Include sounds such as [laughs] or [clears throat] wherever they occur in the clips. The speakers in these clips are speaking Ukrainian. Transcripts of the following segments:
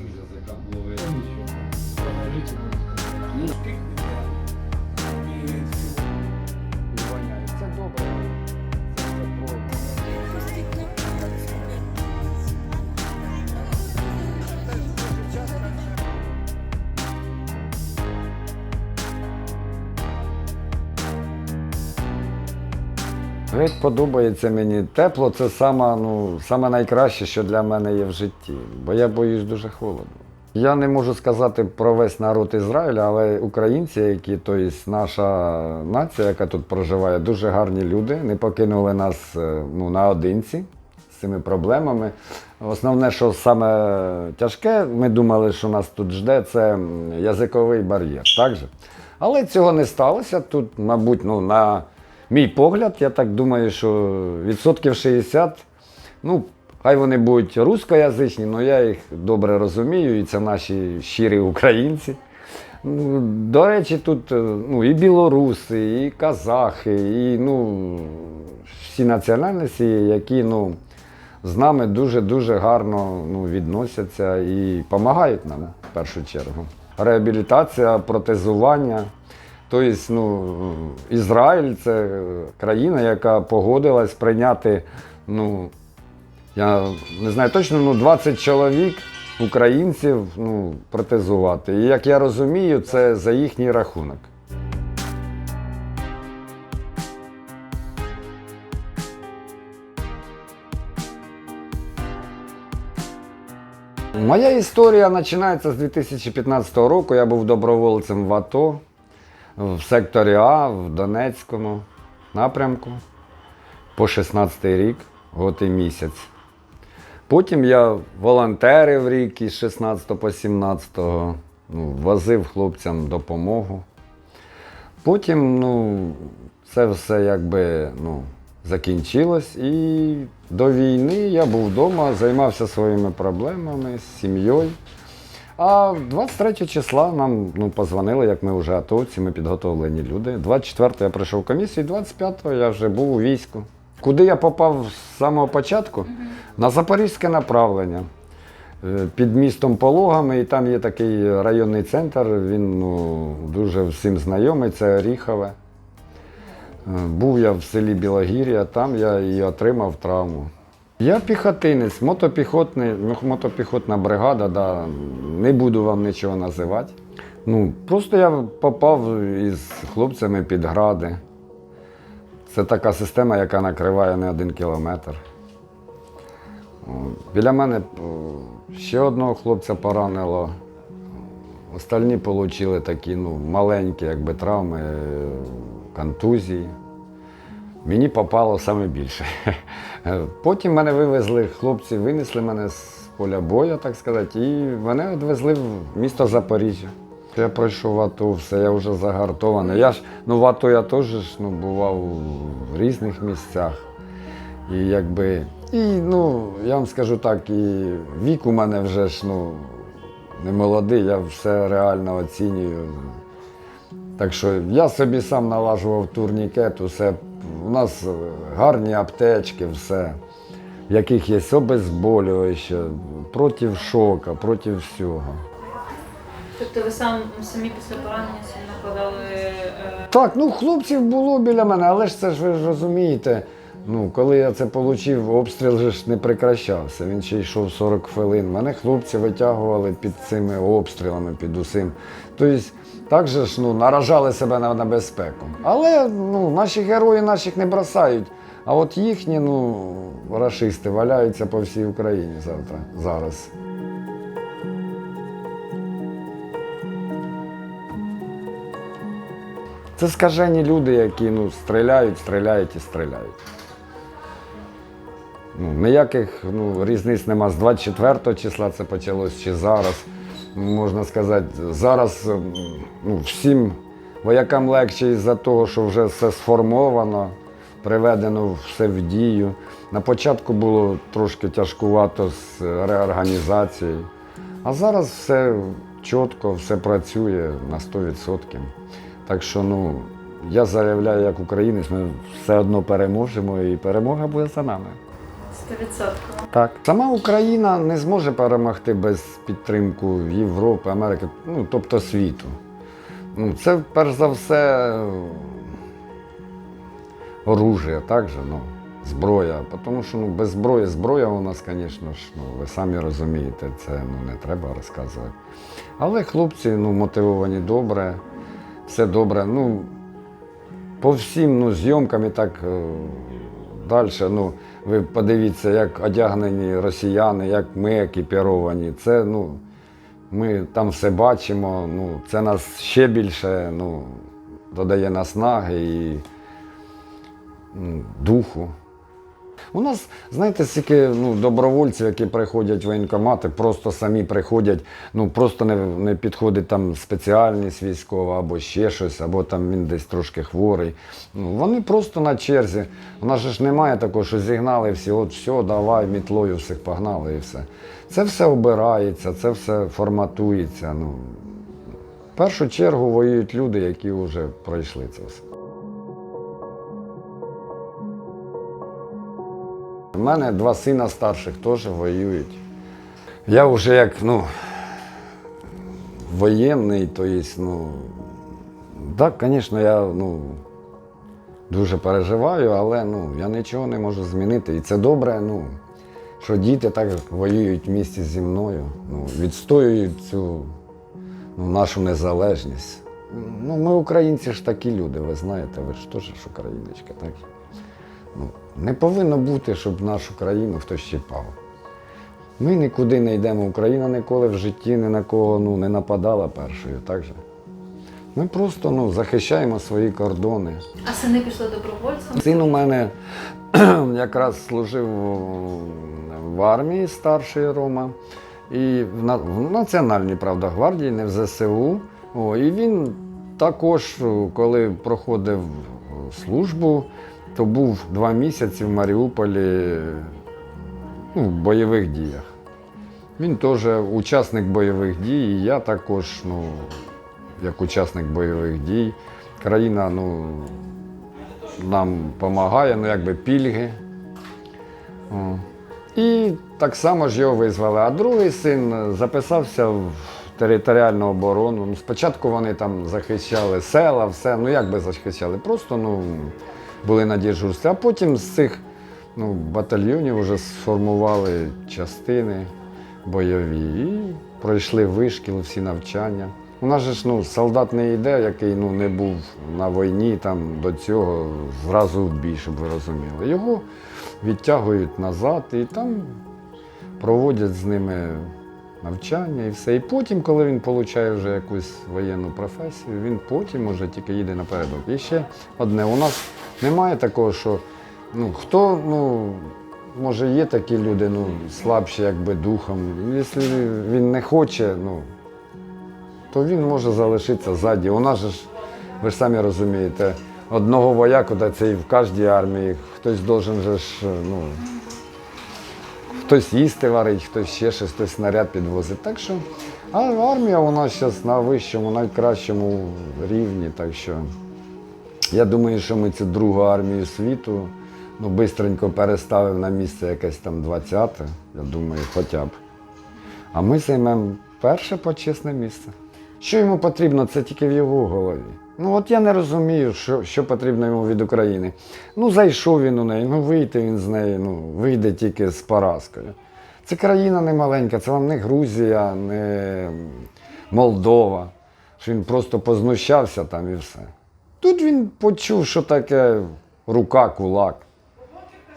цим язикам ловити. Покажите, Ну, Це добре. Це пройде. Геть подобається мені. Тепло це саме, ну, саме найкраще, що для мене є в житті, бо я боюсь дуже холодно. Я не можу сказати про весь народ Ізраїля, але українці, які, тобто наша нація, яка тут проживає, дуже гарні люди, не покинули нас е, ну, наодинці з цими проблемами. Основне, що саме тяжке, ми думали, що нас тут жде, це язиковий бар'єр. Так же? Але цього не сталося. Тут, мабуть, ну, на мій погляд, я так думаю, що відсотків 60, ну, хай вони будуть рускоязичні, але я їх добре розумію, і це наші щирі українці. Ну, До речі, тут е, ну, і білоруси, і казахи, і ну, всі національності, які ну, з нами дуже-дуже гарно ну, відносяться і допомагають нам в першу чергу. Реабілітація, протезування. Тобто, ну, Ізраїль це країна, яка погодилась прийняти, ну, я не знаю точно, ну, 20 чоловік українців ну, протезувати. І як я розумію, це за їхній рахунок. Моя історія починається з 2015 року. Я був добровольцем в АТО в секторі А в Донецькому напрямку по 16 рік, год і місяць. Потім я волонтерив рік із 16 по 17, ну, возив хлопцям допомогу. Потім ну, це все якби ну, закінчилось. І до війни я був вдома, займався своїми проблемами з сім'єю. А 23 числа нам ну, позвонили, як ми вже атовці, ми підготовлені люди. 24-го я прийшов в комісію, 25-го я вже був у війську. Куди я попав з самого початку? На запорізьке направлення. Е, Під містом Пологами, і там є такий районний центр, він ну, дуже всім знайомий, це Оріхове. Е, Був я в селі Білогір'я, там я і отримав травму. Я піхотинець, мотопіхотний, ну, мотопіхотна бригада, да, не буду вам нічого називати. Ну, просто я попав із хлопцями під гради. Це така система, яка накриває не один кілометр. Біля мене ще одного хлопця поранило. Остальні отримали такі ну, маленькі якби, травми, е, контузії. Мені попало саме більше. [laughs] Потім мене вивезли, хлопці винесли мене з поля бою, так сказати, і мене відвезли в місто Запоріжжя. Я пройшов АТО, все, я вже загартований. Я ж, ну в АТО я теж ну, бував в різних місцях. І якби, і ну, я вам скажу так, і вік у мене вже ж ну, не молодий, я все реально оцінюю. Так що я собі сам налажував турнікет, усе. У нас гарні аптечки, все, в яких є обезболюваще, проти шока, проти всього. Тобто ви сам самі після поранення накладали. е, Так, ну хлопців було біля мене, але ж це ж ви ж розумієте. Ну, коли я це отримав, обстріл же ж не прекращався. Він ще йшов 40 хвилин. Мене хлопці витягували під цими обстрілами, під усім. Тобто, так же ж ну, наражали себе на небезпеку. Але ну, наші герої наших не бросають. А от їхні, ну, рашисти валяються по всій Україні завтра, зараз. Це скажені люди, які ну, стріляють, стріляють і стріляють. Ну, ніяких ну, різниць нема з 24 числа це почалось чи зараз. Можна сказати, зараз ну, всім воякам легше із-за того, що вже все сформовано, приведено все в дію. На початку було трошки тяжкувато з реорганізацією, а зараз все чітко, все працює на 100%. Так що ну, я заявляю як українець, ми все одно переможемо і перемога буде за нами. Стовідсотково. Так. Сама Україна не зможе перемогти без підтримки Європи, Америки, ну тобто світу. Ну, це перш за все е, оружие, так же, ну, зброя. Тому що ну, без зброї, зброя у нас, звісно ж, ну, ви самі розумієте, це ну, не треба розказувати. Але хлопці ну, мотивовані добре, все добре. Ну, по всім ну, зйомкам і так е, далі. Ну, ви подивіться, як одягнені росіяни, як ми екіпіровані. Це, ну, ми там все бачимо, ну, це нас ще більше ну, додає наснаги і духу. У нас, знаєте, стільки ну, добровольців, які приходять в воєнкомати, просто самі приходять, ну просто не, не підходить там спеціальність військова або ще щось, або там він десь трошки хворий. Ну, вони просто на черзі. У нас ж немає такого, що зігнали всі, от все, давай, мітлою всіх погнали і все. Це все обирається, це все форматується. Ну, в першу чергу воюють люди, які вже пройшли це все. У мене два сина старших теж воюють. Я вже як ну, воєнний, то є, ну, так, звісно, я ну, дуже переживаю, але ну, я нічого не можу змінити. І це добре, ну, що діти так воюють в місті зі мною, ну, відстоюють цю ну, нашу незалежність. Ну, ми українці ж такі люди, ви знаєте, ви ж теж ж україночка, так? Ну, не повинно бути, щоб нашу країну хтось чіпав. Ми нікуди не йдемо. Україна ніколи в житті ні на кого ну, не нападала першою, так же? Ми просто ну, захищаємо свої кордони. А сини пішли добровольцем. Син у мене [clears throat] якраз служив в армії старший Рома. І в на- в Національній правда, гвардії, не в ЗСУ. О, і він також, коли проходив службу, то був два місяці в Маріуполі ну, в бойових діях. Він теж учасник бойових дій, і я також, ну, як учасник бойових дій. Країна ну, нам допомагає, ну якби пільги. І так само ж його визвали. А другий син записався в територіальну оборону. Ну, спочатку вони там захищали села, все, ну як би захищали, просто ну, були на дежурстві. А потім з цих ну, батальйонів вже сформували частини бойові і пройшли вишкіл, всі навчання. У нас же ж ну, солдат не йде, який ну, не був на війні там, до цього, зразу в бій, щоб ви розуміли. Його відтягують назад і там проводять з ними навчання і все. І потім, коли він отримує вже якусь воєнну професію, він потім уже тільки їде напередок. І ще одне, у нас немає такого, що ну, хто, ну, може, є такі люди, ну, слабші якби духом. Якщо він не хоче, ну, то він може залишитися ззаді. У нас же ж, ви ж самі розумієте, одного вояку, це і в кожній армії, хтось должен же ж, ну, хтось їсти варить, хтось ще щось, хтось снаряд підвозить. Так що, а армія у нас зараз на вищому, найкращому рівні. Так що я думаю, що ми цю другу армію світу ну, бистренько переставив на місце якесь там 20-те, я думаю, хоча б. А ми займемо перше почесне місце. Що йому потрібно, це тільки в його голові. Ну от я не розумію, що, що потрібно йому від України. Ну, зайшов він у неї, ну вийде він з неї, ну, вийде тільки з поразкою. Це країна не маленька, це вам не Грузія, не Молдова. Що він просто познущався там і все. Тут він почув, що таке рука, кулак.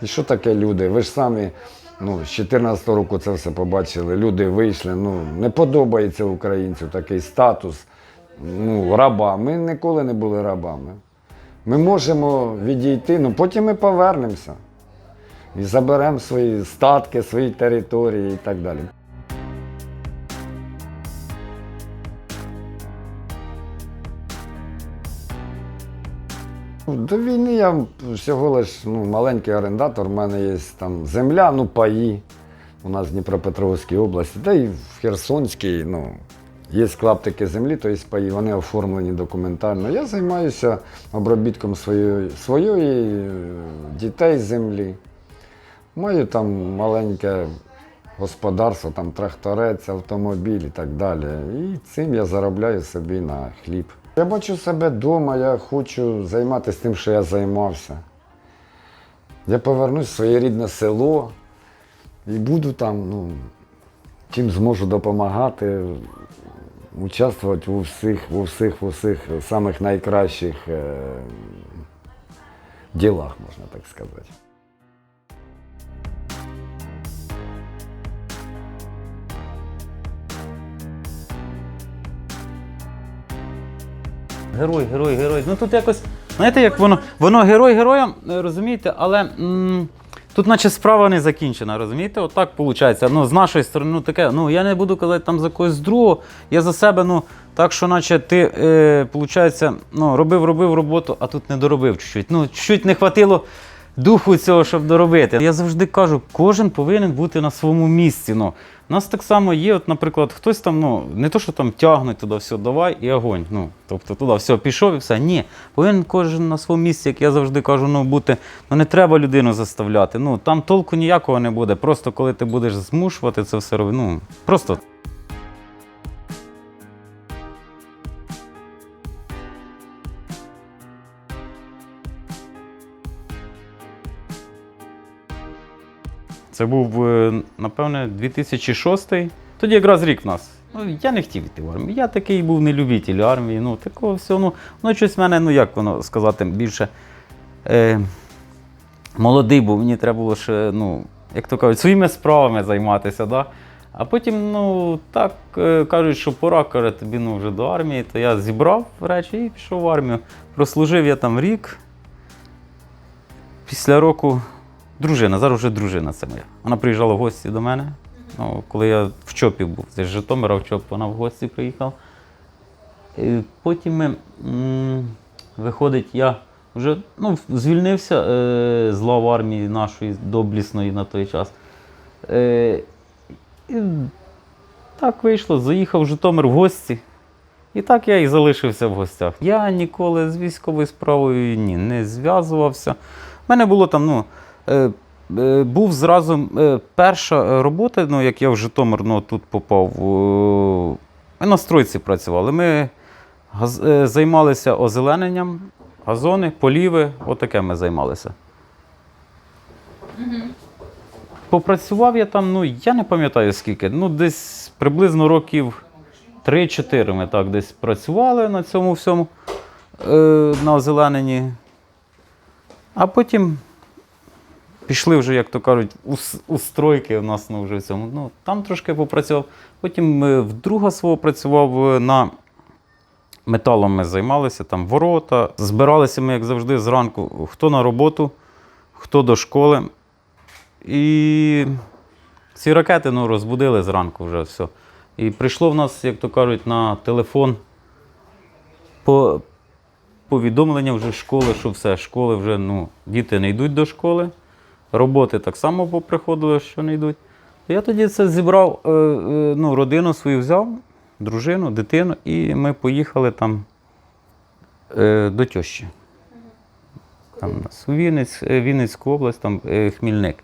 І що таке люди? Ви ж самі ну, з 14 року це все побачили. Люди вийшли. Ну, не подобається українцю такий статус ну, раба. Ми ніколи не були рабами. Ми можемо відійти, ну потім ми повернемося і заберемо свої статки, свої території і так далі. До війни я всього лиш ну, маленький орендатор, в мене є там земля, ну паї. У нас в Дніпропетровській області, та й в Херсонській, ну, є клаптики землі, то є паї, вони оформлені документально. Я займаюся обробітком своєї, своєї е, дітей землі. Маю там маленьке господарство, там тракторець, автомобіль і так далі. І цим я заробляю собі на хліб. Я бачу себе вдома, я хочу займатися тим, що я займався. Я повернусь в своє рідне село і буду там, ну, чим зможу допомагати, участвувати у всіх, у всіх, у всіх самих найкращих е, ділах, можна так сказати. Герой, герой, герой. Ну тут якось, знаєте, як воно, воно герой героям, е, розумієте, але м, тут наче справа не закінчена, розумієте? Отак виходить. Ну, з нашої сторони, ну таке, ну я не буду казати там за когось другого, я за себе, ну, так що наче ти, е, виходить, ну, робив, робив роботу, а тут не доробив чуть-чуть. Ну, чуть не хватило духу цього, щоб доробити. Я завжди кажу, кожен повинен бути на своєму місці. Ну, нас так само є, от, наприклад, хтось там, ну, не то, що там тягнуть туди все, давай і огонь. Ну, тобто туди все пішов і все. Ні. Повинен кожен на своєму місці, як я завжди кажу, ну, бути. Ну не треба людину заставляти. Ну, там толку ніякого не буде. Просто коли ти будеш змушувати це все робити. Ну, просто Це був, е, напевне, 2006. Тоді якраз рік в нас. Ну, я не хотів йти в армію. Я такий був не любитель армії. Ну, такого всього. Ну, ну щось в мене, ну як воно сказати, більше е, молодий був, мені треба було ще, ну, як то кажуть, своїми справами займатися. Да? А потім, ну, так е, кажуть, що пора, каже, тобі ну, вже до армії, то я зібрав речі і пішов в армію. Прослужив я там рік. Після року дружина, зараз вже дружина це моя. Вона приїжджала в гості до мене. Ну, коли я в Чопі був, це з Житомира в Чоп, вона в гості приїхала. І потім ми, м, виходить, я вже ну, звільнився е, з лав армії нашої доблісної на той час. Е, і так вийшло, заїхав в Житомир в гості. І так я і залишився в гостях. Я ніколи з військовою справою ні, не зв'язувався. У мене було там, ну, був зразу е, перша робота, ну, як я в Житомир ну, тут попав. е, Ми на стройці працювали. Ми газ, е, займалися озелененням, газони, поліви, отаке ми займалися. Попрацював я там, ну я не пам'ятаю скільки, ну десь приблизно років 3-4 ми так десь працювали на цьому всьому, е, на озелененні. А потім пішли вже, як то кажуть, у, у стройки у нас ну, вже в цьому. Ну, там трошки попрацював. Потім е, вдруга свого працював е, на металом ми займалися, там ворота. Збиралися ми, як завжди, зранку, хто на роботу, хто до школи. І ці ракети ну, розбудили зранку вже все. І прийшло в нас, як то кажуть, на телефон по повідомлення вже школи, що все, школи вже ну, діти не йдуть до школи. Роботи так само поприходили, що не йдуть. Я тоді це зібрав, е, е, ну, родину свою взяв, дружину, дитину, і ми поїхали там е, до тещі. Там у нас у Вінниць, Вінницьку область, там Хмільник.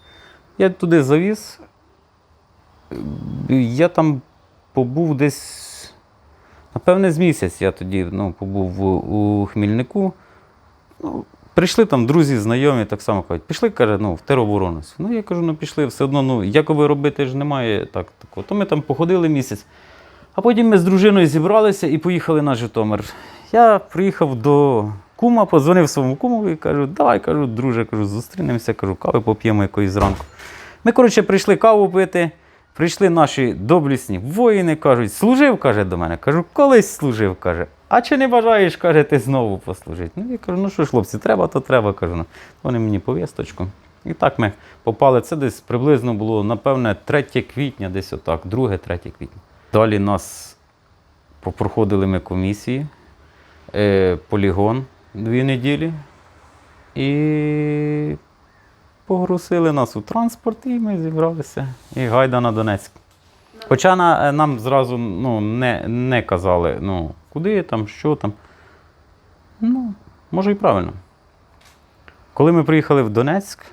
Я туди завіз. Я там побув десь, напевне, з місяць я тоді ну, побув у Хмільнику. Ну, прийшли там друзі, знайомі, так само кажуть, пішли, каже, ну, в тероборону. Ну, я кажу, ну пішли, все одно, ну, якоби робити ж немає так, такого. То ми там походили місяць. А потім ми з дружиною зібралися і поїхали на Житомир. Я приїхав до кума, подзвонив своєму куму і кажу, давай, кажу, друже, кажу, зустрінемося, кажу, кави поп'ємо якоїсь зранку. Ми, коротше, прийшли каву пити, прийшли наші доблісні воїни, кажуть, служив, каже до мене. Кажу, колись служив, каже. А чи не бажаєш, каже, ти знову послужити? Ну, я кажу, ну що ж, хлопці, треба, то треба. Кажу, ну, вони мені повісточку. І так ми попали. Це десь приблизно було, напевне, 3 квітня, десь отак, 2-3 квітня. Далі нас попроходили ми комісії, е, полігон дві неділі. І погрузили нас у транспорт, і ми зібралися. І гайда на Донецьк. Хоча на, нам зразу ну, не, не казали, ну, куди там, що там. Ну, може і правильно. Коли ми приїхали в Донецьк,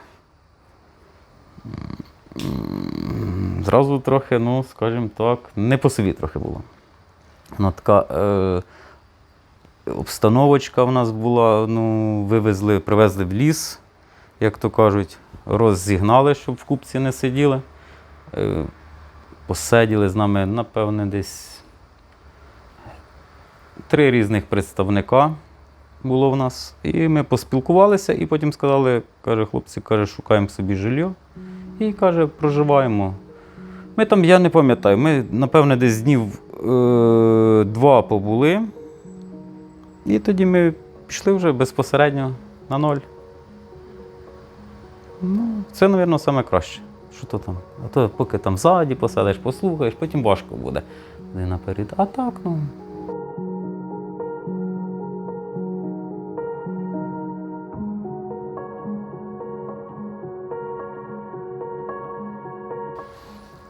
зразу трохи, ну, скажімо так, не по собі трохи було. Ну, така е, обстановочка в нас була, ну, вивезли, привезли в ліс, як то кажуть, розігнали, щоб в купці не сиділи. Е, посиділи з нами, напевне, десь три різних представника було в нас. І ми поспілкувалися, і потім сказали, каже, хлопці, каже, шукаємо собі жилье. І каже, проживаємо. Ми там, я не пам'ятаю, ми, напевне, десь днів е, два побули. І тоді ми пішли вже безпосередньо на ноль. Ну, це, мабуть, саме краще. Що то там? А то поки там ззаді посадиш, послухаєш, потім важко буде. Наперед. А так, ну.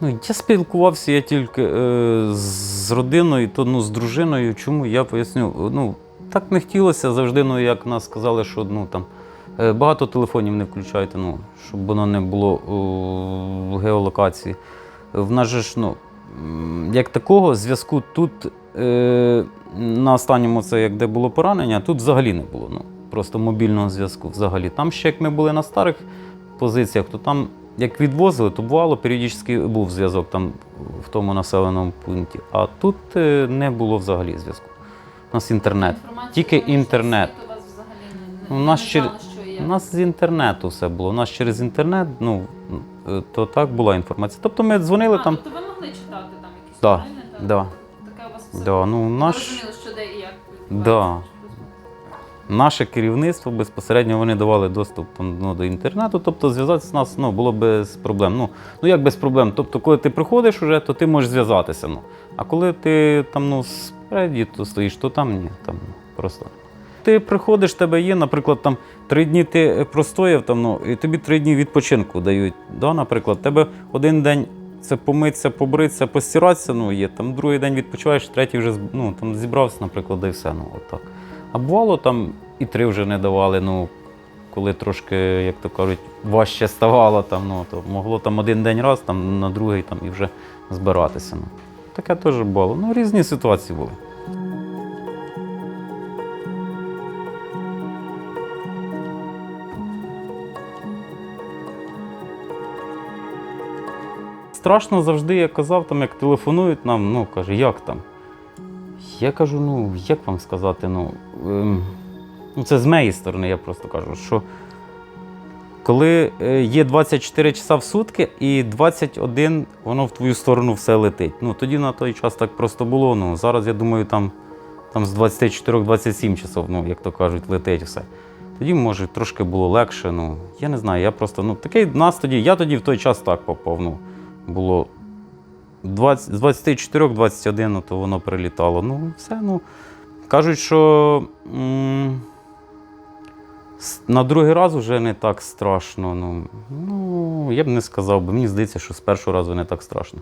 Ну, я спілкувався я тільки е, з родиною, то ну, з дружиною. Чому я поясню? Ну, так не хотілося завжди, ну, як нас сказали, що ну, там, е, багато телефонів не включайте, ну, щоб воно не було о, геолокації. В нас же ж, ну, як такого зв'язку тут е, на останньому, це як де було поранення, тут взагалі не було. Ну, просто мобільного зв'язку взагалі. Там ще як ми були на старих позиціях, то там як відвозили, то бувало, періодично був зв'язок там в тому населеному пункті. А тут е, не було взагалі зв'язку. У нас інтернет. Інформація Тільки інтернет. У вас взагалі не, у нас не ще- знали, що є. У нас з інтернету все було. У нас через інтернет, ну, е, то так була інформація. Тобто ми дзвонили а, там. Тобто ви могли читати там якісь Да, новини? так? да. Таке у вас все Да, ну, Ви наш, розуміли, що де і як Да. Наше керівництво безпосередньо вони давали доступ ну, до інтернету, тобто зв'язатися з нас ну, було без проблем. Ну, ну як без проблем? Тобто, коли ти приходиш уже, то ти можеш зв'язатися. Ну. А коли ти там ну, спереді то стоїш, то там ні. Там просто. Ти приходиш, тебе є, наприклад, там три дні ти простояв, там, ну, і тобі три дні відпочинку дають. Да, наприклад, тебе один день це помитися, побритися, постиратися, ну, є, там другий день відпочиваєш, третій вже ну, там, зібрався, наприклад, і все. Ну, отак. А бувало там і три вже не давали, ну, коли трошки, як то кажуть, важче ставало, там, ну, то могло там один день раз, там, на другий там, і вже збиратися. Ну. Таке теж було. Ну, різні ситуації були. Страшно завжди, я казав, там, як телефонують нам, ну, каже, як там? Я кажу, ну, як вам сказати, ну, ем, ну це з моєї сторони, я просто кажу, що коли е, є 24 часа в сутки і 21 воно в твою сторону все летить. Ну, тоді на той час так просто було. Ну, зараз, я думаю, там, там з 24-27 часов, ну, як то кажуть, летить все. Тоді, може, трошки було легше. Ну, я не знаю, я просто, ну, такий нас тоді, я тоді в той час так попав. Ну, було 20, з 24-21, ну, то воно прилітало. Ну, все, ну. Кажуть, що м, на другий раз вже не так страшно. Ну, ну, я б не сказав, бо мені здається, що з першого разу не так страшно.